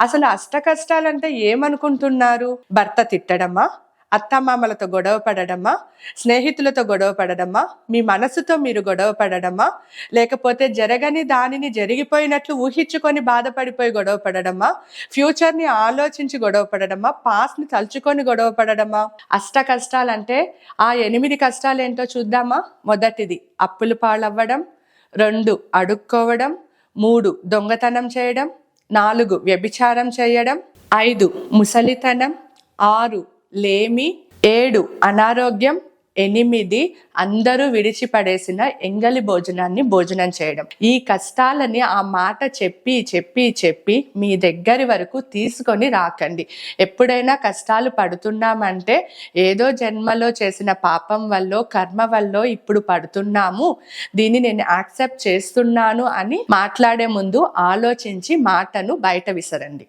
అసలు అష్ట కష్టాలంటే ఏమనుకుంటున్నారు? భర్త తిట్టడమా? అత్తమామలతో గొడవ పడడమా? స్నేహితులతో గొడవ పడడమా? మీ మనసుతో మీరు గొడవ పడడమా? లేకపోతే జరగని దానిని జరిగిపోయినట్లు ఊహించుకొని బాధపడిపోయి గొడవ పడడమా? ఫ్యూచర్ని ఆలోచించి గొడవ పడడమా? పాస్ట్ని తలుచుకొని గొడవ పడడమా? అష్ట కష్టాలంటే ఆ ఎనిమిది కష్టాలు ఏంటో చూద్దామా? మొదటిది అప్పులు పాలవ్వడం రెండు అడుక్కోవడం మూడు దొంగతనం చేయడం నాలుగు వ్యభిచారం చేయడం. ఐదు ముసలితనం. ఆరు లేమి. ఏడు అనారోగ్యం. ఎనిమిది అందరూ విడిచిపడేసిన ఎంగలి భోజనాన్ని భోజనం చేయడం. ఈ కష్టాలని ఆ మాట చెప్పి చెప్పి చెప్పి మీ దగ్గరి వరకు తీసుకొని రాకండి. ఎప్పుడైనా కష్టాలు పడుతున్నామంటే ఏదో జన్మలో చేసిన పాపం వల్ల కర్మ వల్ల ఇప్పుడు పడుతున్నాము. దీన్ని నేను యాక్సెప్ట్ చేస్తున్నాను అని మాట్లాడే ముందు ఆలోచించి మాటను బయట విసరండి.